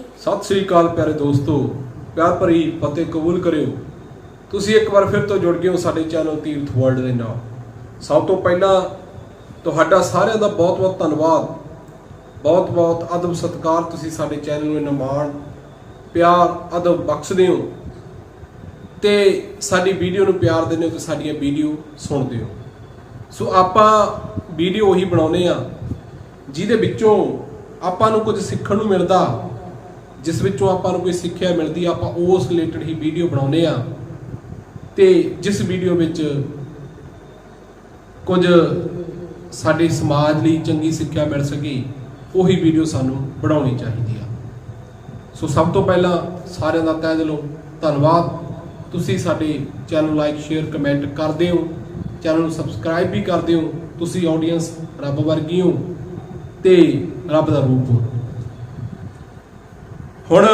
ਸਤਿ ਸ੍ਰੀ ਅਕਾਲ ਪਿਆਰੇ ਦੋਸਤੋ, ਪਿਆਰ ਭਰੀ ਫਤਿਹ ਕਬੂਲ ਕਰਿਓ। ਤੁਸੀਂ ਇੱਕ ਵਾਰ ਫਿਰ ਤੋਂ ਜੁੜ ਗਏ ਹੋ ਸਾਡੇ ਚੈਨਲ ਤੀਰਥ ਵਰਲਡ ਦੇ ਨਾਲ। ਸਭ ਤੋਂ ਪਹਿਲਾਂ ਤੁਹਾਡਾ ਸਾਰਿਆਂ ਦਾ ਬਹੁਤ-ਬਹੁਤ ਧੰਨਵਾਦ। ਬਹੁਤ-ਬਹੁਤ ਅਦਬ ਸਤਿਕਾਰ ਤੁਸੀਂ ਸਾਡੇ ਚੈਨਲ ਨੂੰ ਇੰਨਾ ਮਾਣ ਪਿਆਰ, ਅਦਬ ਬਖਸ਼ਦੇ ਹੋ। ਤੇ ਸਾਡੀ ਵੀਡੀਓ ਨੂੰ ਪਿਆਰ ਦਿੰਦੇ ਹੋ ਤੇ ਸਾਡੀਆਂ ਵੀਡੀਓ ਸੁਣਦੇ ਹੋ। ਸੋ ਆਪਾਂ ਵੀਡੀਓ ਉਹੀ ਬਣਾਉਨੇ ਆ ਜਿਹਦੇ ਵਿੱਚੋਂ ਆਪਾਂ ਨੂੰ ਕੁਝ ਸਿੱਖਣ ਨੂੰ ਮਿਲਦਾ। ਜਿਸ ਵਿੱਚੋਂ ਆਪਾਂ ਨੂੰ ਕੋਈ ਸਿੱਖਿਆ ਮਿਲਦੀ ਆ, ਆਪਾਂ ਉਸ ਰਿਲੇਟਡ ਹੀ ਵੀਡੀਓ ਬਣਾਉਨੇ ਆ। ਤੇ ਜਿਸ ਵੀਡੀਓ ਵਿੱਚ ਕੁਝ ਸਾਡੇ ਸਮਾਜ ਲਈ ਚੰਗੀ ਸਿੱਖਿਆ ਮਿਲ ਸਕੇ ਉਹੀ ਵੀਡੀਓ ਸਾਨੂੰ ਬਣਾਉਣੀ ਚਾਹੀਦੀ ਆ। ਸੋ ਸਭ ਤੋਂ ਪਹਿਲਾਂ ਸਾਰਿਆਂ ਦਾ ਤਹਿ ਦਿਲੋਂ ਧੰਨਵਾਦ। ਤੁਸੀਂ ਸਾਡੇ ਚੈਨਲ ਲਾਈਕ ਸ਼ੇਅਰ ਕਮੈਂਟ ਕਰਦੇ ਹੋ। ਚੈਨਲ ਨੂੰ ਸਬਸਕ੍ਰਾਈਬ ਵੀ ਕਰਦੇ ਹੋ। ਤੁਸੀਂ ਆਡੀਅנס ਰੱਬ ਵਰਗੀ ਹੋ ਤੇ ਰੱਬ ਦਾ ਰੂਪ ਹੋ। ਹੁਣ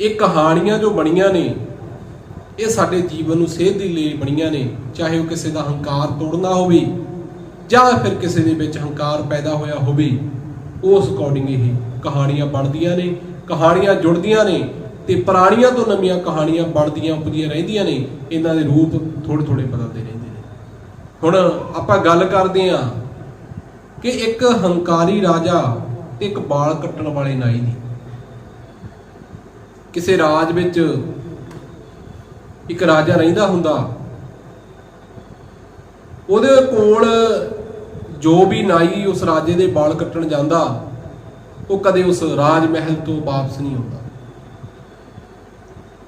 ਇਹ ਕਹਾਣੀਆਂ ਜੋ ਬਣੀਆਂ ਨੇ, ਇਹ ਸਾਡੇ ਜੀਵਨ ਨੂੰ ਸੇਧ ਦੇ ਲਈ ਬਣੀਆਂ ਨੇ, ਚਾਹੇ ਉਹ ਕਿਸੇ ਦਾ ਹੰਕਾਰ ਤੋੜਨਾ ਹੋਵੇ ਜਾਂ ਫਿਰ ਕਿਸੇ ਦੇ ਵਿੱਚ ਹੰਕਾਰ ਪੈਦਾ ਹੋਇਆ ਹੋਵੇ, ਉਸ ਅਕੋਰਡਿੰਗ ਇਹ ਕਹਾਣੀਆਂ ਬਣਦੀਆਂ ਨੇ, ਕਹਾਣੀਆਂ ਜੁੜਦੀਆਂ ਨੇ ਤੇ ਪੁਰਾਣੀਆਂ ਤੋਂ ਨਵੀਆਂ ਕਹਾਣੀਆਂ ਬਣਦੀਆਂ ਉਪਜੀਆਂ ਰਹਿੰਦੀਆਂ ਨੇ, ਇਹਨਾਂ ਦੇ ਰੂਪ ਥੋੜੇ ਥੋੜੇ ਬਦਲਦੇ ਰਹਿੰਦੇ ਨੇ। ਹੁਣ ਆਪਾਂ ਗੱਲ ਕਰਦੇ ਹਾਂ ਕਿ ਇੱਕ ਹੰਕਾਰੀ ਰਾਜਾ ਤੇ ਇੱਕ ਬਾਲ ਕੱਟਣ ਵਾਲੇ ਨਾਈ ਦੀ ਕਿਸੇ ਰਾਜ ਵਿੱਚ ਇੱਕ ਰਾਜਾ ਰਹਿੰਦਾ ਹੁੰਦਾ, ਉਹਦੇ ਕੋਲ ਜੋ ਵੀ ਨਾਈ ਉਸ ਰਾਜੇ ਦੇ ਬਾਲ ਕੱਟਣ ਜਾਂਦਾ, ਉਹ ਕਦੇ ਉਸ ਰਾਜ ਮਹਿਲ ਤੋਂ ਵਾਪਸ ਨਹੀਂ ਆਉਂਦਾ।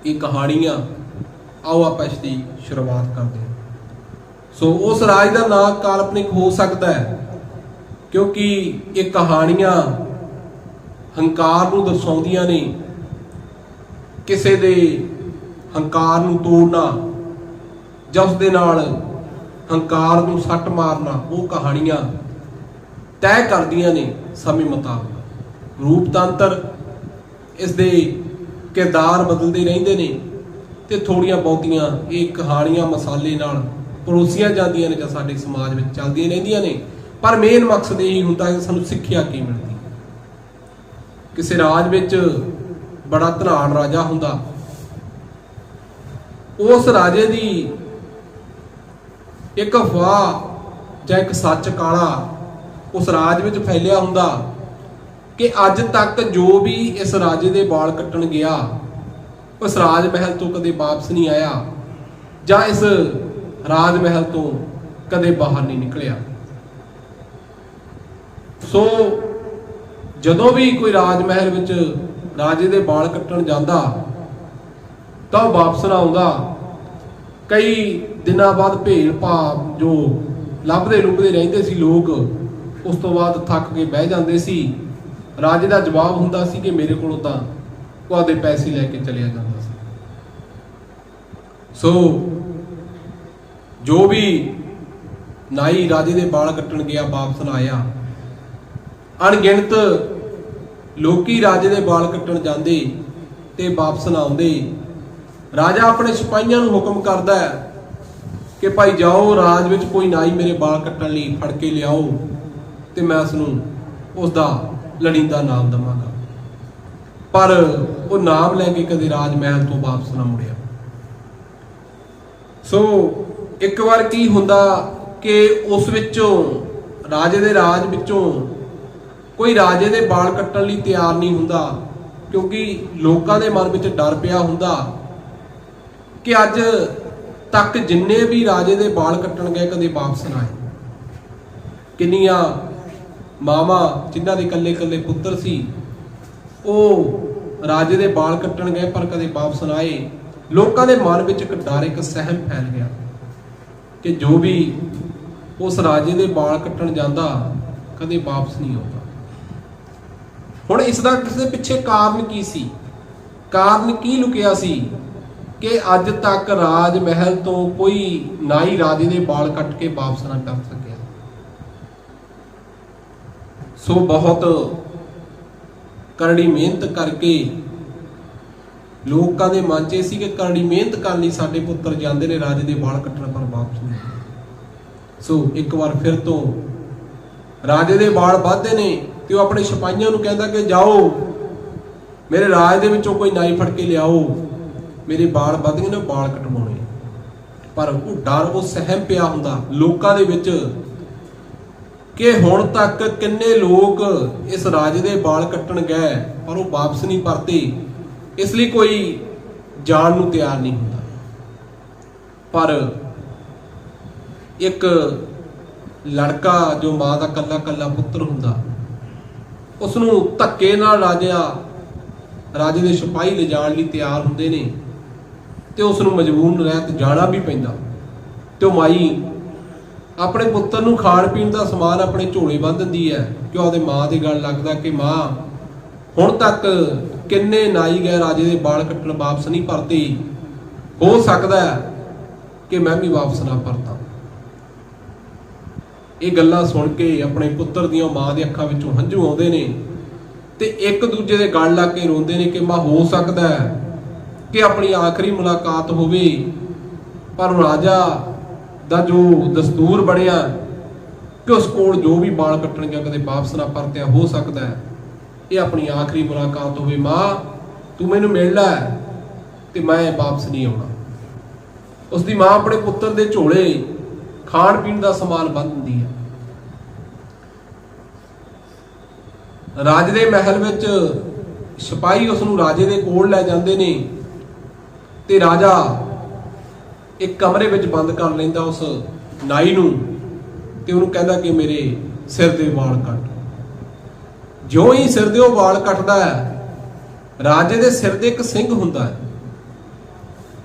ਇਹ ਕਹਾਣੀਆਂ ਆਓ ਆਪਾਂ ਇਸ ਦੀ ਸ਼ੁਰੂਆਤ ਕਰਦੇ ਹਾਂ। ਸੋ ਉਸ ਰਾਜ ਦਾ ਨਾਂ ਕਾਲਪਨਿਕ ਹੋ ਸਕਦਾ ਹੈ। ਕਿਉਂਕਿ ਇਹ ਕਹਾਣੀਆਂ ਹੰਕਾਰ ਨੂੰ ਦਰਸਾਉਂਦੀਆਂ ਨੇ। ਕਿਸੇ ਦੇ ਹੰਕਾਰ ਨੂੰ ਤੋੜਨਾ ਜਾਂ ਉਸ ਦੇ ਨਾਲ ਹੰਕਾਰ ਨੂੰ ਸੱਟ ਮਾਰਨਾ, ਉਹ ਕਹਾਣੀਆਂ ਤੈਅ ਕਰਦੀਆਂ ਨੇ ਸਮੇਂ ਮੁਤਾਬਕ। ਰੂਪਤੰਤਰ ਇਸ ਦੇ ਕਿਰਦਾਰ ਬਦਲਦੇ ਰਹਿੰਦੇ ਨੇ ਤੇ ਥੋੜੀਆਂ ਬਹੁਤੀਆਂ ਇਹ ਕਹਾਣੀਆਂ ਮਸਾਲੇ ਨਾਲ ਪਰੋਸੀਆਂ ਜਾਂਦੀਆਂ ਨੇ ਜਾਂ ਸਾਡੇ ਸਮਾਜ ਵਿੱਚ ਚੱਲਦੀਆਂ ਰਹਿੰਦੀਆਂ ਨੇ। ਪਰ ਮੇਨ ਮਕਸਦ ਇਹ ਹੀ ਹੁੰਦਾ ਕਿ ਸਾਨੂੰ ਸਿੱਖਿਆ ਕੀ ਮਿਲਦੀ? ਕਿਸੇ ਰਾਜ ਵਿੱਚ ਬੜਾ ਧਨਾੜ ਰਾਜਾ ਹੁੰਦਾ, ਉਸ ਰਾਜੇ ਦੀ ਇੱਕ ਅਫਵਾਹ ਜਾਂ ਇੱਕ ਸੱਚ ਕਾਲਾ ਉਸ ਰਾਜ ਵਿੱਚ ਫੈਲਿਆ ਹੁੰਦਾ ਕਿ ਅੱਜ ਤੱਕ ਜੋ ਵੀ ਇਸ ਰਾਜੇ ਦੇ ਵਾਲ ਕੱਟਣ ਗਿਆ, ਉਸ ਰਾਜ ਮਹਿਲ ਤੋਂ ਕਦੇ ਵਾਪਸ ਨਹੀਂ ਆਇਆ ਜਾਂ ਇਸ ਰਾਜ ਮਹਿਲ ਤੋਂ ਕਦੇ ਬਾਹਰ ਨਹੀਂ ਨਿਕਲਿਆ। ਸੋ ਜਦੋਂ ਵੀ ਕੋਈ ਰਾਜ ਮਹਿਲ ਵਿੱਚ ਰਾਜੇ ਦੇ ਬਾਲ ਕੱਟਣ ਜਾਂਦਾ, ਤਾਂ ਉਹ ਵਾਪਸ ਨਾ ਆਉਂਦਾ। ਕਈ ਦਿਨਾਂ ਬਾਅਦ ਭੇਲ ਭਾਵ ਜੋ ਲੱਭਦੇ ਲੁੱਭਦੇ ਰਹਿੰਦੇ ਸੀ ਲੋਕ, ਉਸ ਤੋਂ ਬਾਅਦ ਥੱਕ ਕੇ ਬਹਿ ਜਾਂਦੇ ਸੀ। ਰਾਜੇ ਦਾ ਜਵਾਬ ਹੁੰਦਾ ਸੀ ਕਿ ਮੇਰੇ ਕੋਲੋਂ ਤਾਂ ਉਹਦੇ ਪੈਸੇ ਲੈ ਕੇ ਚਲਿਆ ਜਾਂਦਾ ਸੀ। ਸੋ ਜੋ ਵੀ ਨਾਈ ਰਾਜੇ ਦੇ ਬਾਲ ਕੱਟਣ ਗਿਆ, ਵਾਪਸ ਨਾ ਆਇਆ। ਅਣਗਿਣਤ ਲੋਕੀ ਰਾਜੇ ਦੇ ਵਾਲ ਕੱਟਣ ਜਾਂਦੇ ਤੇ ਵਾਪਸ ਨਾ ਆਉਂਦੇ। ਰਾਜਾ ਆਪਣੇ ਸਿਪਾਹੀਆਂ ਨੂੰ ਹੁਕਮ ਕਰਦਾ ਹੈ ਕਿ ਭਾਈ ਜਾਓ, ਰਾਜ ਵਿੱਚ ਕੋਈ ਨਾਈ ਮੇਰੇ ਵਾਲ ਕੱਟਣ ਲਈ ਫੜ ਕੇ ਲਿਆਓ ਤੇ ਮੈਂ ਉਸ ਨੂੰ ਉਸ ਦਾ ਲੜੀਂਦਾ ਨਾਮ ਦਵਾਂਗਾ। ਪਰ ਉਹ ਨਾਮ ਲੈ ਕੇ ਕਦੇ ਰਾਜ ਮਹਿਲ ਤੋਂ ਵਾਪਸ ਨਾ ਮੁੜਿਆ। ਸੋ ਇੱਕ ਵਾਰ ਕੀ ਹੁੰਦਾ ਕਿ ਉਸ ਵਿੱਚੋਂ, ਰਾਜੇ ਦੇ ਰਾਜ ਵਿੱਚੋਂ ਕੋਈ ਰਾਜੇ ਦੇ ਬਾਲ ਕੱਟਣ ਲਈ ਤਿਆਰ ਨਹੀਂ ਹੁੰਦਾ, ਕਿਉਂਕਿ ਲੋਕਾਂ ਦੇ ਮਨ ਵਿੱਚ ਡਰ ਪਿਆ ਹੁੰਦਾ ਕਿ ਅੱਜ ਤੱਕ ਜਿੰਨੇ ਵੀ ਰਾਜੇ ਦੇ ਬਾਲ ਕੱਟਣ ਗਏ, ਕਦੇ ਵਾਪਸ ਨਾ ਆਏ। ਕਿੰਨੀਆਂ ਮਾਵਾ ਜਿਨ੍ਹਾਂ ਦੇ ਇਕੱਲੇ-ਇਕੱਲੇ ਪੁੱਤਰ ਸੀ, ਉਹ ਰਾਜੇ ਦੇ ਬਾਲ ਕੱਟਣ ਗਏ, ਪਰ ਕਦੇ ਵਾਪਸ ਨਾ ਆਏ। ਲੋਕਾਂ ਦੇ ਮਨ ਵਿੱਚ ਇੱਕ ਡਰ, ਇੱਕ ਸਹਿਮ ਫੈਲ ਗਿਆ ਕਿ ਜੋ ਵੀ ਉਸ ਰਾਜੇ ਦੇ ਬਾਲ ਕੱਟਣ ਜਾਂਦਾ, ਕਦੇ ਵਾਪਸ ਨਹੀਂ ਆਉਂਦਾ। ਹੁਣ ਇਸ ਦਾ ਕਿਸੇ ਪਿੱਛੇ ਕਾਰਨ ਕੀ ਸੀ? ਕਾਰਨ ਕੀ ਲੁਕਿਆ ਸੀ ਕਿ ਅੱਜ ਤੱਕ ਰਾਜ ਮਹਿਲ ਤੋਂ ਕੋਈ ਨਾਈ ਰਾਜੇ ਦੇ ਵਾਲ ਕੱਟ ਕੇ ਵਾਪਸ ਨਾ ਕਰ ਸਕਿਆ? ਸੋ ਬਹੁਤ ਕਰੜੀ ਮਿਹਨਤ ਕਰਕੇ ਲੋਕਾਂ ਦੇ ਮਨ 'ਚ ਇਹ ਸੀ ਕਿ ਕਰੜੀ ਮਿਹਨਤ ਕਰਨ ਲਈ ਸਾਡੇ ਪੁੱਤਰ ਜਾਂਦੇ ਨੇ, ਰਾਜੇ ਦੇ ਵਾਲ ਕੱਟਣ ਪਰ ਵਾਪਸ ਨਹੀਂ। ਸੋ ਇੱਕ ਵਾਰ ਫਿਰ ਤੋਂ ਰਾਜੇ ਦੇ ਵਾਲ ਵੱਧਦੇ ਨੇ ਤੇ ਉਹ ਆਪਣੇ ਸਿਪਾਹੀਆਂ ਨੂੰ ਕਹਿੰਦਾ ਕਿ ਜਾਓ, ਮੇਰੇ ਰਾਜ ਦੇ ਵਿੱਚੋਂ ਕੋਈ ਨਾਈ ਫੜ ਕੇ ਲਿਆਓ। ਮੇਰੇ ਬਾਲ ਵੱਧ ਗਏ ਨੇ, ਬਾਲ ਕਟਵਾਉਣੇ। ਪਰ ਉਹ ਡਰ, ਉਹ ਸਹਿਮ ਪਿਆ ਹੁੰਦਾ ਲੋਕਾਂ ਦੇ ਵਿੱਚ ਕਿ ਹੁਣ ਤੱਕ ਕਿੰਨੇ ਲੋਕ ਇਸ ਰਾਜੇ ਦੇ ਬਾਲ ਕੱਟਣ ਗਏ, ਪਰ ਉਹ ਵਾਪਸ ਨਹੀਂ ਪਰਤੇ। ਇਸ ਲਈ ਕੋਈ ਜਾਣ ਨੂੰ ਤਿਆਰ ਨਹੀਂ ਹੁੰਦਾ। ਪਰ ਇੱਕ ਲੜਕਾ ਜੋ ਮਾਂ ਦਾ ਕੱਲਾ ਕੱਲਾ ਪੁੱਤਰ ਹੁੰਦਾ ਉਸ ਨੂੰ ਧੱਕੇ ਨਾਲ ਰਾਜਾ ਰਾਜੇ ਦੇ ਸਿਪਾਹੀ ਲਿਜਾਣ ਲਈ ਤਿਆਰ ਹੁੰਦੇ ਨੇ ਤੇ ਉਸ ਨੂੰ ਮਜਬੂਰ ਰਹਿਤ ਜਾਣਾ ਵੀ ਪੈਂਦਾ। ਤੇ ਉਹ ਮਾਈ ਆਪਣੇ ਪੁੱਤਰ ਨੂੰ ਖਾਣ ਪੀਣ ਦਾ ਸਮਾਨ ਆਪਣੇ ਝੋਲੇ ਬੰਨ ਦਿੰਦੀ ਹੈ। ਕਿ ਉਹਦੇ ਮਾਂ ਦੀ ਗੱਲ ਲੱਗਦਾ ਕਿ ਮਾਂ, ਹੁਣ ਤੱਕ ਕਿੰਨੇ ਨਾਈ ਗਏ ਰਾਜੇ ਦੇ ਬਾਲ ਕੱਟਣ ਵਾਪਸ ਨਹੀਂ ਪਰਤੇ ਹੋ ਸਕਦਾ ਕਿ ਮੈਂ ਵੀ ਵਾਪਸ ਨਾ ਪਰਤਾਂ। ਇਹ ਗੱਲਾਂ ਸੁਣ ਕੇ ਆਪਣੇ ਪੁੱਤਰ ਦੀਆਂ ਮਾਂ ਦੇ ਅੱਖਾਂ ਵਿੱਚੋਂ ਹੰਝੂ ਆਉਂਦੇ ਨੇ ਤੇ ਇੱਕ ਦੂਜੇ ਦੇ ਗਲ ਲੱਗ ਕੇ ਰੋਂਦੇ ਨੇ ਕਿ ਮਾਂ, ਹੋ ਸਕਦਾ ਹੈ ਕਿ ਆਪਣੀ ਆਖਰੀ ਮੁਲਾਕਾਤ ਹੋਵੇ, ਪਰ ਰਾਜਾ ਦਾ ਜੋ ਦਸਤੂਰ ਬਣਿਆ, ਕਿ ਉਸ ਕੋਲ ਜੋ ਵੀ ਬਾਲ ਕੱਟਣ ਗਿਆ ਕਦੇ ਵਾਪਸ ਨਾ ਪਰਤਿਆ, ਹੋ ਸਕਦਾ ਹੈ। ਇਹ ਆਪਣੀ ਆਖਰੀ ਮੁਲਾਕਾਤ ਹੋਵੇ, ਮਾਂ, ਤੂੰ ਮੈਨੂੰ ਮਿਲ ਲੈ ਤੇ ਮੈਂ ਵਾਪਸ ਨਹੀਂ ਆਉਣਾ। ਉਸ ਦੀ ਮਾਂ ਆਪਣੇ ਪੁੱਤਰ ਦੇ ਝੋਲੇ ਖਾਣ ਪੀਣ ਦਾ ਸਮਾਨ ਬੰਨ ਦਿੰਦੀ ਹੈ ਰਾਜੇ ਦੇ ਮਹਿਲ ਵਿੱਚ ਸਿਪਾਹੀ ਉਸ ਨੂੰ ਰਾਜੇ ਦੇ ਕੋਲ ਲੈ ਜਾਂਦੇ ਨੇ ਤੇ ਰਾਜਾ ਇੱਕ ਕਮਰੇ ਵਿੱਚ ਬੰਦ ਕਰ ਲੈਂਦਾ ਉਸ ਨਾਈ ਨੂੰ ਤੇ ਉਹਨੂੰ ਕਹਿੰਦਾ ਕਿ ਮੇਰੇ ਸਿਰ ਦੇ ਵਾਲ ਕੱਟ। ਜਿਉਂ ਹੀ ਸਿਰ ਦੇ ਉਹ ਵਾਲ ਕੱਟਦਾ ਹੈ, ਰਾਜੇ ਦੇ ਸਿਰ ਦੇ ਇੱਕ ਸਿੰਘ ਹੁੰਦਾ ਹੈ।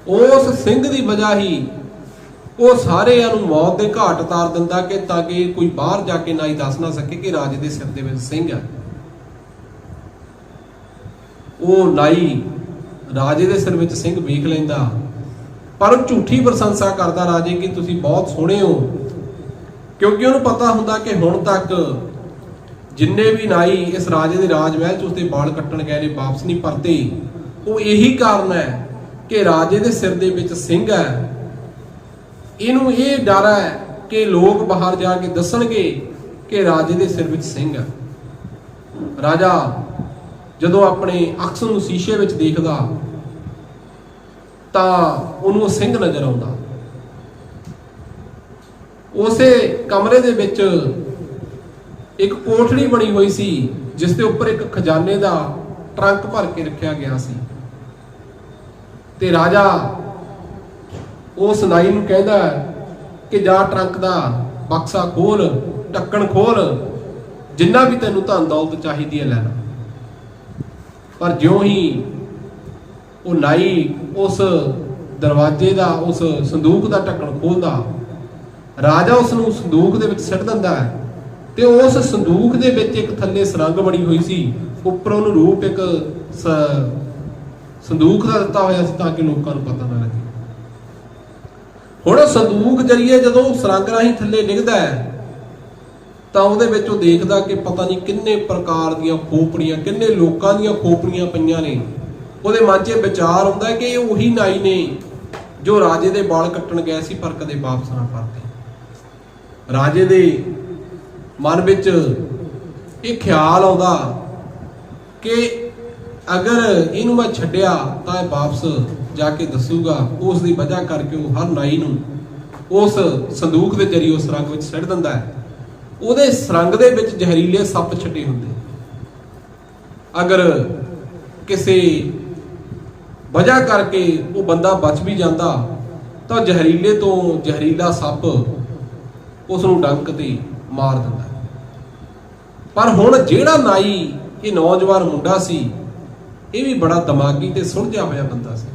ਉਸ ਸਿੰਘ ਦੀ ਵਜ੍ਹਾ ਹੀ ਉਹ ਸਾਰਿਆਂ ਨੂੰ ਮੌਤ ਦੇ ਘਾਟ ਉਤਾਰ ਦਿੰਦਾ ਕਿ ਤਾਂ ਕਿ ਕੋਈ ਬਾਹਰ ਜਾ ਕੇ ਨਾਈ ਦੱਸ ਨਾ ਸਕੇ ਕਿ ਰਾਜੇ ਦੇ ਸਿਰ ਦੇ ਵਿੱਚ ਸਿੰਘ ਹੈ। ਉਹ ਨਾਈ ਰਾਜੇ ਦੇ ਸਿਰ ਵਿੱਚ ਸਿੰਘ ਵੇਖ ਲੈਂਦਾ। ਪਰ ਉਹ ਝੂਠੀ ਪ੍ਰਸ਼ੰਸਾ ਕਰਦਾ, ਰਾਜੇ, ਕਿ ਤੁਸੀਂ ਬਹੁਤ ਸੋਹਣੇ ਹੋ। ਕਿਉਂਕਿ ਉਹਨੂੰ ਪਤਾ ਹੁੰਦਾ ਕਿ ਹੁਣ ਤੱਕ ਜਿੰਨੇ ਵੀ ਨਾਈ ਇਸ ਰਾਜੇ ਦੇ ਰਾਜ ਮਹਿਲ ਚ ਉਸਦੇ ਬਾਲ ਕੱਟਣ ਗਏ ਨੇ, ਵਾਪਸ ਨਹੀਂ ਪਰਤੇ। ਉਹ ਇਹੀ ਕਾਰਨ ਹੈ ਕਿ ਰਾਜੇ ਦੇ ਸਿਰ ਦੇ ਵਿੱਚ ਸਿੰਘ ਹੈ। ਇਹਨੂੰ ਇਹ ਡਰ ਹੈ ਕਿ ਲੋਕ ਬਾਹਰ ਜਾ ਕੇ ਦੱਸਣਗੇ ਕਿ ਰਾਜੇ ਦੇ ਸਿਰ ਵਿੱਚ ਸਿੰਘ ਹੈ। ਰਾਜਾ ਜਦੋਂ ਆਪਣੇ ਅਕਸ ਨੂੰ ਸ਼ੀਸ਼ੇ ਵਿੱਚ ਦੇਖਦਾ, ਤਾਂ ਉਹਨੂੰ ਉਹ ਸਿੰਘ ਨਜ਼ਰ ਆਉਂਦਾ। ਉਸੇ ਕਮਰੇ ਦੇ ਵਿੱਚ ਇੱਕ ਕੋਠੜੀ ਬਣੀ ਹੋਈ ਸੀ, ਜਿਸ ਦੇ ਉੱਪਰ ਇੱਕ ਖਜ਼ਾਨੇ ਦਾ ਟਰੰਕ ਭਰ ਕੇ ਰੱਖਿਆ ਗਿਆ ਸੀ। ਤੇ ਰਾਜਾ ਉਸ ਨਾਈ ਨੂੰ ਕਹਿੰਦਾ ਕਿ ਜਾ ਟਰੰਕ ਦਾ ਬਕਸਾ ਖੋਲ, ਢੱਕਣ ਖੋਲ, ਜਿੰਨਾ ਵੀ ਤੈਨੂੰ ਧਨ ਦੌਲਤ ਚਾਹੀਦੀ ਹੈ ਲੈ ਲੈ। ਪਰ ਜਿਉਂ ਹੀ ਉਹ ਨਾਈ ਉਸ ਦਰਵਾਜ਼ੇ ਦਾ, ਉਸ ਸੰਦੂਕ ਦਾ ਢੱਕਣ ਖੋਲਦਾ, ਰਾਜਾ ਉਸ ਨੂੰ ਸੰਦੂਕ ਦੇ ਵਿੱਚ ਸਿੱਟ ਦਿੰਦਾ ਹੈ ਤੇ ਉਸ ਸੰਦੂਕ ਦੇ ਵਿੱਚ ਇੱਕ ਥੱਲੇ ਸਰੰਗ ਬਣੀ ਹੋਈ ਸੀ। ਉੱਪਰ ਉਹਨੂੰ ਰੂਪ ਇੱਕ ਸੰਦੂਕ ਦਾ ਦਿੱਤਾ ਹੋਇਆ ਸੀ ਤਾਂ ਕਿ ਲੋਕਾਂ ਨੂੰ ਪਤਾ ਨਾ ਲੱਗੇ। ਹੁਣ ਸੰਦੂਕ ਜਰੀਏ ਜਦੋਂ ਉਹ ਸਰੰਗ ਰਾਹੀਂ ਥੱਲੇ ਡਿੱਗਦਾ ਹੈ ਤਾਂ ਉਹਦੇ ਵਿੱਚ ਉਹ ਦੇਖਦਾ ਕਿ ਪਤਾ ਨਹੀਂ ਕਿੰਨੇ ਪ੍ਰਕਾਰ ਦੀਆਂ ਖੋਪੜੀਆਂ, ਕਿੰਨੇ ਲੋਕਾਂ ਦੀਆਂ ਖੋਪੜੀਆਂ ਪਈਆਂ ਨੇ। ਉਹਦੇ ਮਨ 'ਚ ਇਹ ਵਿਚਾਰ ਆਉਂਦਾ ਕਿ ਇਹ ਉਹੀ ਨਾਈ ਨੇ ਜੋ ਰਾਜੇ ਦੇ ਬਾਲ ਕੱਟਣ ਗਏ ਸੀ ਪਰ ਕਦੇ ਵਾਪਸ ਨਾ ਪਰਤੇ। ਰਾਜੇ ਦੇ ਮਨ ਵਿੱਚ ਇਹ ਖਿਆਲ ਆਉਂਦਾ ਕਿ ਅਗਰ ਇਹਨੂੰ ਮੈਂ ਛੱਡਿਆ ਤਾਂ ਇਹ ਵਾਪਸ ਜਾ ਕੇ ਦੱਸੂਗਾ। ਉਸ ਦੀ ਵਜ੍ਹਾ ਕਰਕੇ ਉਹ ਹਰ ਨਾਈ ਨੂੰ ਉਸ ਸੰਦੂਕ ਦੇ ਜਰੀਏ ਉਸ ਰੰਗ ਵਿੱਚ ਸਿੱਟ ਦਿੰਦਾ ਹੈ। ਉਹਦੇ ਸਰੰਗ ਦੇ ਵਿੱਚ ਜ਼ਹਿਰੀਲੇ ਸੱਪ ਛੱਡੇ ਹੁੰਦੇ ਅਗਰ ਕਿਸੇ ਵਜ੍ਹਾ ਕਰਕੇ ਉਹ ਬੰਦਾ ਬਚ ਵੀ ਜਾਂਦਾ, ਤਾਂ ਜ਼ਹਿਰੀਲੇ ਤੋਂ ਜ਼ਹਿਰੀਲਾ ਸੱਪ ਉਸ ਨੂੰ ਡੰਕ ਤੇ ਮਾਰ ਦਿੰਦਾ ਪਰ ਹੁਣ ਜਿਹੜਾ ਨਾਈ ਇਹ ਨੌਜਵਾਨ ਮੁੰਡਾ ਸੀ, ਇਹ ਵੀ ਬੜਾ ਦਿਮਾਗੀ ਤੇ ਸੁਲਝਿਆ ਹੋਇਆ ਬੰਦਾ ਸੀ।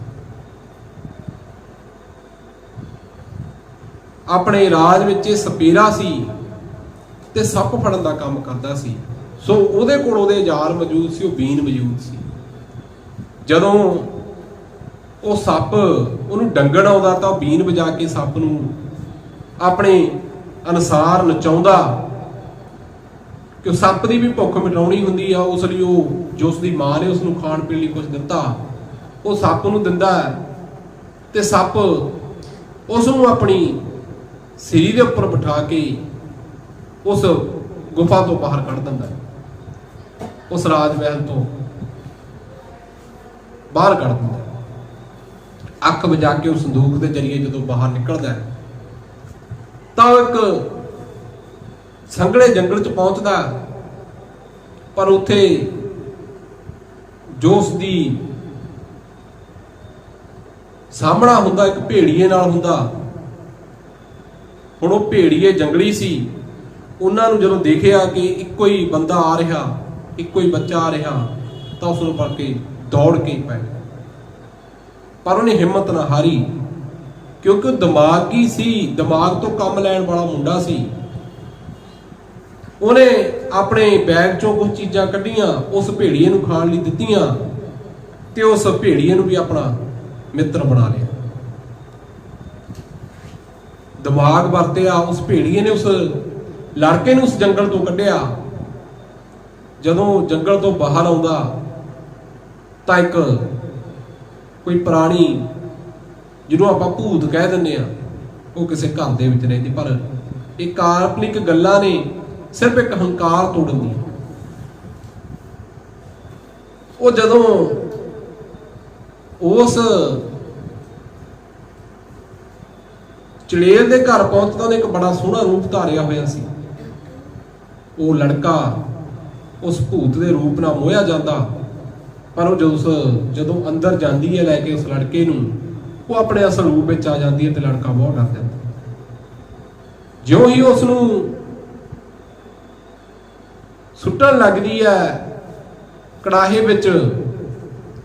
ਆਪਣੇ ਰਾਜ ਵਿੱਚ ਇਹ ਸਪੇਰਾ ਸੀ ਤੇ ਸੱਪ ਫੜਨ ਦਾ ਕੰਮ ਕਰਦਾ ਸੀ। ਸੋ ਉਹਦੇ ਕੋਲ ਉਹਦੇ ਯਾਰ ਮੌਜੂਦ ਸੀ, ਉਹ ਬੀਨ ਮੌਜੂਦ ਸੀ। ਜਦੋਂ ਉਹ ਸੱਪ ਉਹਨੂੰ ਡੰਗਣ ਆਉਂਦਾ ਤਾਂ ਉਹ ਬੀਨ ਵਜਾ ਕੇ ਸੱਪ ਨੂੰ ਆਪਣੇ ਅਨਸਾਰ ਨਚਾਉਂਦਾ ਕਿ ਸੱਪ ਦੀ ਵੀ ਭੁੱਖ ਮਿਟਾਉਣੀ ਹੁੰਦੀ ਆ, ਉਸ ਲਈ ਉਹ ਜੋ ਉਸ ਦੀ ਮਾਂ ਨੇ ਉਸ ਨੂੰ ਖਾਣ ਪੀਣ ਲਈ ਕੁਝ ਦਿੱਤਾ, ਉਹ ਸੱਪ ਨੂੰ ਦਿੰਦਾ ਹੈ। ਤੇ ਸੱਪ ਉਸ ਨੂੰ ਆਪਣੀ ਸਿਰ ਦੇ ਉੱਪਰ ਬਿਠਾ ਕੇ ਉਸ ਗੁਫਾ ਤੋਂ ਬਾਹਰ ਕੱਢ ਦਿੰਦਾ ਹੈ। ਉਸ ਰਾਜ ਮਹਿਲ ਤੋਂ ਬਾਹਰ ਕੱਢ ਦਿੰਦਾ ਹੈ। ਅੱਖ ਵਜਾ ਕੇ ਉਹ ਸੰਦੂਕ ਦੇ ਜ਼ਰੀਏ ਜਦੋਂ ਬਾਹਰ ਨਿਕਲਦਾ ਹੈ, ਤਾਂ ਇੱਕ ਸੰਘਣੇ ਜੰਗਲ ਚ ਪਹੁੰਚਦਾ ਪਰ ਉੱਥੇ ਜੋ ਉਸ ਦੀ ਸਾਹਮਣਾ ਹੁੰਦਾ ਇੱਕ ਭੇੜੀਏ ਨਾਲ ਹੁੰਦਾ। ਹੁਣ ਉਹ ਭੇੜੀਏ ਜੰਗਲੀ ਸੀ। ਉਹਨਾਂ ਨੂੰ ਜਦੋਂ ਦੇਖਿਆ ਕਿ ਇੱਕੋ ਹੀ ਬੰਦਾ ਆ ਰਿਹਾ, ਇੱਕੋ ਹੀ ਬੱਚਾ ਆ ਰਿਹਾ, ਤਾਂ ਉਸ ਨੂੰ ਫੜ ਕੇ ਦੌੜ ਕੇ ਪੈ ਗਿਆ। ਪਰ ਉਹਨੇ ਹਿੰਮਤ ਨਾ ਹਾਰੀ, ਕਿਉਂਕਿ ਉਹ ਦਿਮਾਗੀ ਸੀ, ਦਿਮਾਗ ਤੋਂ ਕੰਮ ਲੈਣ ਵਾਲਾ ਮੁੰਡਾ ਸੀ। ਉਹਨੇ ਆਪਣੇ ਬੈਗ ਚੋਂ ਕੁਝ ਚੀਜ਼ਾਂ ਕੱਢੀਆਂ, ਉਸ ਭੇੜੀਏ ਨੂੰ ਖਾਣ ਲਈ ਦਿੱਤੀਆਂ, ਤੇ ਉਸ ਭੇੜੀਏ ਨੂੰ ਵੀ ਆਪਣਾ ਮਿੱਤਰ ਬਣਾ ਲਿਆ। ਦਿਮਾਗ ਵਰਤਿਆ, ਉਸ ਭੇੜੀਏ ਨੇ ਉਸ ਲੜਕੇ ਨੂੰ ਉਸ ਜੰਗਲ ਤੋਂ ਕੱਢਿਆ। ਜਦੋਂ ਜੰਗਲ ਤੋਂ ਬਾਹਰ ਆਉਂਦਾ, ਤਾਂ ਇੱਕ ਕੋਈ ਪ੍ਰਾਣੀ, ਜਿਹਨੂੰ ਆਪਾਂ ਭੂਤ ਕਹਿ ਦਿੰਦੇ ਆ ਉਹ ਕਿਸੇ ਘਰ ਦੇ ਵਿੱਚ ਰਹਿੰਦੀ। ਪਰ ਇਹ ਕਾਲਪਨਿਕ ਗੱਲਾਂ ਨੇ, ਸਿਰਫ ਇੱਕ ਹੰਕਾਰ ਤੋੜਨ ਦੀ। ਉਹ ਜਦੋਂ ਉਸ ਚੜੇਲ ਦੇ ਘਰ ਪਹੁੰਚਦਾ, ਉਹਨੇ ਇੱਕ ਬੜਾ ਸੋਹਣਾ ਰੂਪ ਧਾਰਿਆ ਹੋਇਆ ਸੀ। ਉਹ ਲੜਕਾ ਉਸ ਭੂਤ ਦੇ ਰੂਪ ਨਾਲ ਮੋਹਿਆ ਜਾਂਦਾ। ਪਰ ਉਹ ਜਦੋਂ ਉਸ, ਜਦੋਂ ਅੰਦਰ ਜਾਂਦੀ ਹੈ ਲੈ ਕੇ ਉਸ ਲੜਕੇ ਨੂੰ, ਉਹ ਆਪਣੇ ਅਸਲ ਰੂਪ ਵਿੱਚ ਆ ਜਾਂਦੀ ਹੈ ਤੇ ਲੜਕਾ ਬਹੁਤ ਡਰ ਜਾਂਦਾ। ਜਿਉਂ ਹੀ ਉਸ ਨੂੰ ਸੁੱਟਣ ਲੱਗਦੀ ਹੈ ਕੜਾਹੇ ਵਿੱਚ,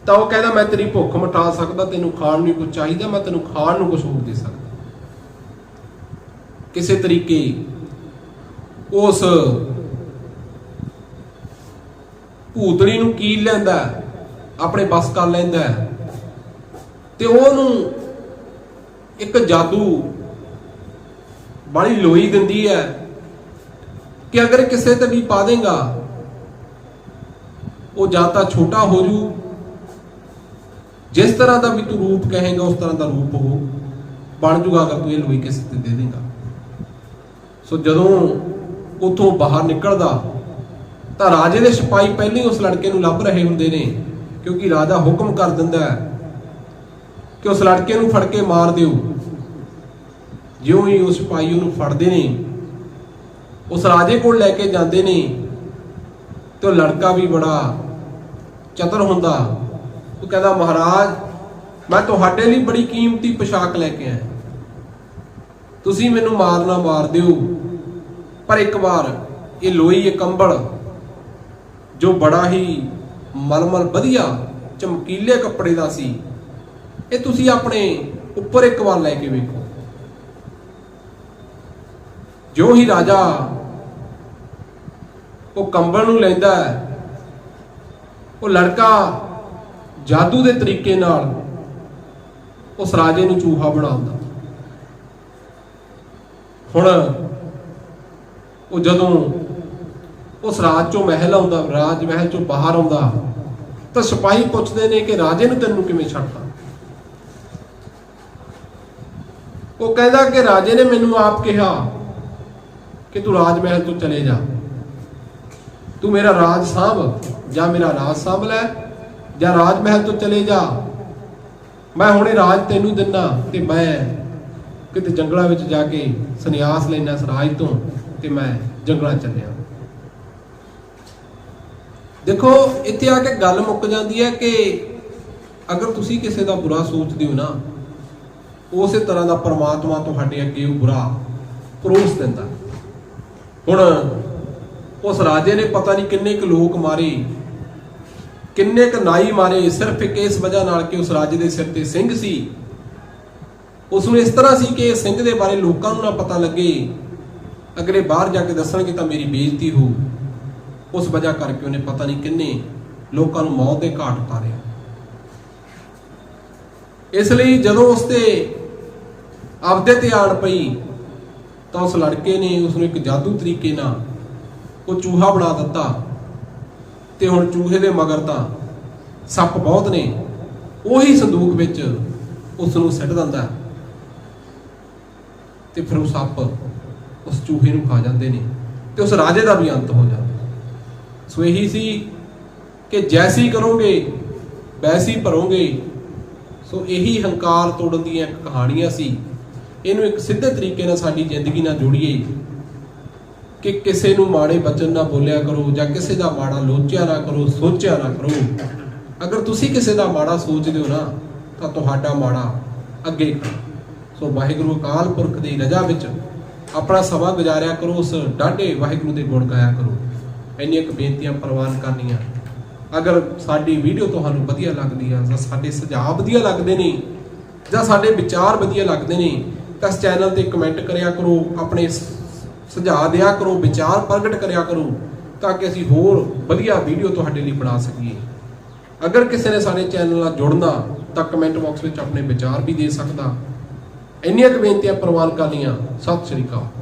ਤਾਂ ਉਹ ਕਹਿੰਦਾ, ਮੈਂ ਤੇਰੀ ਭੁੱਖ ਮਿਟਾ ਸਕਦਾ, ਤੈਨੂੰ ਖਾਣ ਨੂੰ ਕੁਝ ਚਾਹੀਦਾ, ਮੈਂ ਤੈਨੂੰ ਖਾਣ ਨੂੰ ਕੁਝ ਹੋਰ ਦੇ ਸਕਦਾ। ਕਿਸੇ ਤਰੀਕੇ ਉਸ ਭੂਤਣੀ ਨੂੰ ਕੀਲ ਲੈਂਦਾ ਆਪਣੇ ਬਸ ਕਰ ਲੈਂਦਾ ਤੇ ਉਹਨੂੰ ਇੱਕ ਜਾਦੂ ਬੜੀ ਲੋਈ ਦਿੰਦੀ ਹੈ ਕਿ ਅਗਰ ਕਿਸੇ ਤੇ ਵੀ ਪਾ ਦੇਗਾ, ਉਹ ਜਾਂ ਤਾਂ ਛੋਟਾ ਹੋ ਜੂ। ਜਿਸ ਤਰ੍ਹਾਂ ਦਾ ਵੀ ਤੂੰ ਰੂਪ ਕਹੇਗਾ, ਉਸ ਤਰ੍ਹਾਂ ਦਾ ਰੂਪ ਉਹ ਬਣ ਜੂਗਾ ਅਗਰ ਤੂੰ ਇਹ ਲੋਈ ਕਿਸੇ ਤੇ ਦੇ ਦੇਗਾ। ਸੋ ਜਦੋਂ ਉਥੋਂ ਬਾਹਰ ਨਿਕਲਦਾ ਤਾਂ ਰਾਜੇ ਦੇ ਸਿਪਾਹੀ ਪਹਿਲਾਂ ਹੀ ਉਸ ਲੜਕੇ ਨੂੰ ਲੱਭ ਰਹੇ ਹੁੰਦੇ ਨੇ, ਕਿਉਂਕਿ ਰਾਜਾ ਹੁਕਮ ਕਰ ਦਿੰਦਾ ਹੈ ਕਿ ਉਸ ਲੜਕੇ ਨੂੰ ਫੜ ਕੇ ਮਾਰ ਦਿਓ। ਜਿਉਂ ਹੀ ਉਸ ਸਿਪਾਹੀ ਉਹਨੂੰ ਫੜਦੇ ਨੇ, ਉਸ ਰਾਜੇ ਕੋਲ ਲੈ ਕੇ ਜਾਂਦੇ ਨੇ ਤੇ ਉਹ ਲੜਕਾ ਵੀ ਬੜਾ ਚਤਰ ਹੁੰਦਾ। ਉਹ ਕਹਿੰਦਾ, ਮਹਾਰਾਜ, ਮੈਂ ਤੁਹਾਡੇ ਲਈ ਬੜੀ ਕੀਮਤੀ ਪੋਸ਼ਾਕ ਲੈ ਕੇ ਆਇਆ। ਤੁਸੀਂ ਮੈਨੂੰ ਮਾਰਨਾ ਮਾਰ ਦਿਓ। ਪਰ ਇੱਕ ਵਾਰ ਇਹ ਲੋਈ ਇਹ ਕੰਬਲ ਜੋ ਬੜਾ ਹੀ ਮਲਮਲ ਵਧੀਆ ਚਮਕੀਲੇ ਕੱਪੜੇ ਦਾ ਸੀ, ਇਹ ਤੁਸੀਂ ਆਪਣੇ ਉੱਪਰ ਇੱਕ ਵਾਰ ਲੈ ਕੇ ਵੇਖੋ। ਜੋ ਹੀ ਰਾਜਾ ਉਹ ਕੰਬਲ ਨੂੰ ਲੈਂਦਾ ਉਹ ਲੜਕਾ ਜਾਦੂ ਦੇ ਤਰੀਕੇ ਨਾਲ ਉਸ ਰਾਜੇ ਨੂੰ ਚੂਹਾ ਬਣਾਉਂਦਾ। ਹੁਣ ਉਹ ਜਦੋਂ ਉਸ ਰਾਜ ਚੋਂ ਮਹਿਲ ਆਉਂਦਾ, ਰਾਜ ਮਹਿਲ ਚੋਂ ਬਾਹਰ ਆਉਂਦਾ। ਤਾਂ ਸਿਪਾਹੀ ਪੁੱਛਦੇ ਨੇ ਕਿ ਰਾਜੇ ਨੂੰ ਤੈਨੂੰ ਕਿਵੇਂ ਛੱਡਤਾ? ਉਹ ਕਹਿੰਦਾ ਕਿ ਰਾਜੇ ਨੇ ਮੈਨੂੰ ਆਪ ਕਿਹਾ ਕਿ ਤੂੰ ਰਾਜ ਮਹਿਲ ਤੋਂ ਚਲੇ ਜਾ। ਤੂੰ ਮੇਰਾ ਰਾਜ ਸਾਂਭ, ਜਾਂ ਮੇਰਾ ਰਾਜ ਸਾਂਭ ਲੈ, ਜਾਂ ਰਾਜ ਮਹਿਲ ਤੋਂ ਚਲੇ ਜਾ। ਮੈਂ ਹੁਣੇ ਰਾਜ ਤੈਨੂੰ ਦਿੰਦਾ ਤੇ ਮੈਂ ਕਿਤੇ ਜੰਗਲਾਂ ਵਿੱਚ ਜਾ ਕੇ ਸੰਨਿਆਸ ਲੈਣਾ ਸਰਾਜ ਤੋਂ ਤੇ ਮੈਂ ਜੰਗਲਾਂ ਚੱਲਿਆ। ਦੇਖੋ, ਇੱਥੇ ਆ ਕੇ ਗੱਲ ਮੁੱਕ ਜਾਂਦੀ ਹੈ ਕਿ ਅਗਰ ਤੁਸੀਂ ਕਿਸੇ ਦਾ ਬੁਰਾ ਸੋਚਦੇ ਹੋ ਨਾ, ਉਸੇ ਤਰ੍ਹਾਂ ਦਾ ਪਰਮਾਤਮਾ ਤੁਹਾਡੇ ਅੱਗੇ ਉਹ ਬੁਰਾ ਪਰੋਸ ਦਿੰਦਾ। ਹੁਣ ਉਸ ਰਾਜੇ ਨੇ ਪਤਾ ਨਹੀਂ ਕਿੰਨੇ ਕੁ ਲੋਕ ਮਾਰੇ, ਕਿੰਨੇ ਕੁ ਨਾਈ ਮਾਰੇ, ਸਿਰਫ ਇੱਕ ਇਸ ਵਜ੍ਹਾ ਨਾਲ ਕਿ ਉਸ ਰਾਜੇ ਦੇ ਸਿਰ ਤੇ ਸਿੰਘ ਸੀ। ਉਸ ਨੂੰ ਇਸ ਤਰ੍ਹਾਂ ਸੀ ਕਿ ਸਿੰਘ ਦੇ ਬਾਰੇ ਲੋਕਾਂ ਨੂੰ ਨਾ ਪਤਾ ਲੱਗੇ ਅਗਰੇ ਬਾਹਰ ਜਾ ਕੇ ਦੱਸਣਗੇ ਤਾਂ ਮੇਰੀ ਬੇਇੱਜ਼ਤੀ ਹੋ ਉਸ ਵਜ੍ਹਾ ਕਰਕੇ ਉਹਨੇ ਪਤਾ ਨਹੀਂ ਕਿੰਨੇ ਲੋਕਾਂ ਨੂੰ ਮੌਤ ਦੇ ਘਾਟ ਉਤਾਰਿਆ ਇਸ ਲਈ ਜਦੋਂ ਉਸ ਤੇ ਆਪਦੇ ਤੇ ਆਣ ਪਈ, ਤਾਂ ਉਸ ਲੜਕੇ ਨੇ ਉਸ ਨੂੰ ਇੱਕ ਜਾਦੂ ਤਰੀਕੇ ਨਾਲ ਉਹ ਚੂਹਾ ਬਣਾ ਦਿੱਤਾ ਤੇ ਹੁਣ ਚੂਹੇ ਦੇ ਮਗਰ ਤਾਂ ਸੱਪ ਬਹੁਤ ਨੇ। ਉਹੀ ਸੰਦੂਕ ਵਿੱਚ ਉਸ ਨੂੰ ਸਿੱਟ ਦਿੰਦਾ ਤੇ ਫਿਰ ਉਹ ਸੱਪ ਉਸ ਚੂਹੇ ਨੂੰ ਖਾ ਜਾਂਦੇ ਨੇ ਤੇ ਉਸ ਰਾਜੇ ਦਾ ਵੀ ਅੰਤ ਹੋ ਜਾਂਦਾ। ਸੋ ਇਹੀ ਸੀ ਕਿ ਜੈਸੀ ਕਰੋਗੇ, ਵੈਸੀ ਭਰੋਗੇ। ਸੋ ਇਹੀ ਹੰਕਾਰ ਤੋੜਨ ਦੀਆਂ ਇੱਕ ਕਹਾਣੀਆਂ ਸੀ। ਇਹਨੂੰ ਇੱਕ ਸਿੱਧੇ ਤਰੀਕੇ ਨਾਲ ਸਾਡੀ ਜ਼ਿੰਦਗੀ ਨਾਲ ਜੋੜੀਏ ਕਿ ਕਿਸੇ ਨੂੰ ਮਾੜੇ ਬਚਨ ਨਾ ਬੋਲਿਆ ਕਰੋ ਜਾਂ ਕਿਸੇ ਦਾ ਮਾੜਾ ਲੋਚਿਆ ਨਾ ਕਰੋ, ਸੋਚਿਆ ਨਾ ਕਰੋ। ਅਗਰ ਤੁਸੀਂ ਕਿਸੇ ਦਾ ਮਾੜਾ ਸੋਚਦੇ ਹੋ ਨਾ, ਤਾਂ ਤੁਹਾਡਾ ਮਾੜਾ ਅੱਗੇ ਖੜਾ ਸੋ ਵਾਹਿਗੁਰੂ ਅਕਾਲ ਪੁਰਖ ਦੀ ਰਜ਼ਾ ਵਿੱਚ ਆਪਣਾ ਸਮਾਂ ਗੁਜ਼ਾਰਿਆ ਕਰੋ, ਉਸ ਡਾਢੇ ਵਾਹਿਗੁਰੂ ਦੇ ਗੁਣ ਗਾਇਆ ਕਰੋ। ਇੰਨੀਆਂ ਕੁ ਬੇਨਤੀਆਂ ਪ੍ਰਵਾਨ ਕਰਨੀਆਂ। ਅਗਰ ਸਾਡੀ ਵੀਡੀਓ ਤੁਹਾਨੂੰ ਵਧੀਆ ਲੱਗਦੀ ਆ, ਜਾਂ ਸਾਡੇ ਸੁਝਾਅ ਵਧੀਆ ਲੱਗਦੇ ਨੇ, ਜਾਂ ਸਾਡੇ ਵਿਚਾਰ ਵਧੀਆ ਲੱਗਦੇ ਨੇ, ਤਾਂ ਇਸ ਚੈਨਲ ਤੇ ਕਮੈਂਟ ਕਰਿਆ ਕਰੋ, ਆਪਣੇ ਸੁਝਾਅ ਦਿਆ ਕਰੋ, ਵਿਚਾਰ ਪ੍ਰਗਟ ਕਰਿਆ ਕਰੋ, ਤਾਂ ਕਿ ਅਸੀਂ ਹੋਰ ਵਧੀਆ ਵੀਡੀਓ ਤੁਹਾਡੇ ਲਈ ਬਣਾ ਸਕੀਏ। ਅਗਰ ਕਿਸੇ ਨੇ ਸਾਡੇ ਚੈਨਲ ਨਾਲ ਜੁੜਨਾ, ਤਾਂ ਕਮੈਂਟ ਬਾਕਸ ਵਿੱਚ ਆਪਣੇ ਵਿਚਾਰ ਵੀ ਦੇ ਸਕਦਾ। ਇੰਨੀਆਂ ਕੁ ਬੇਨਤੀਆਂ ਪ੍ਰਵਾਨ ਕਰਨੀਆਂ। ਸਤਿ ਸ਼੍ਰੀ ਅਕਾਲ।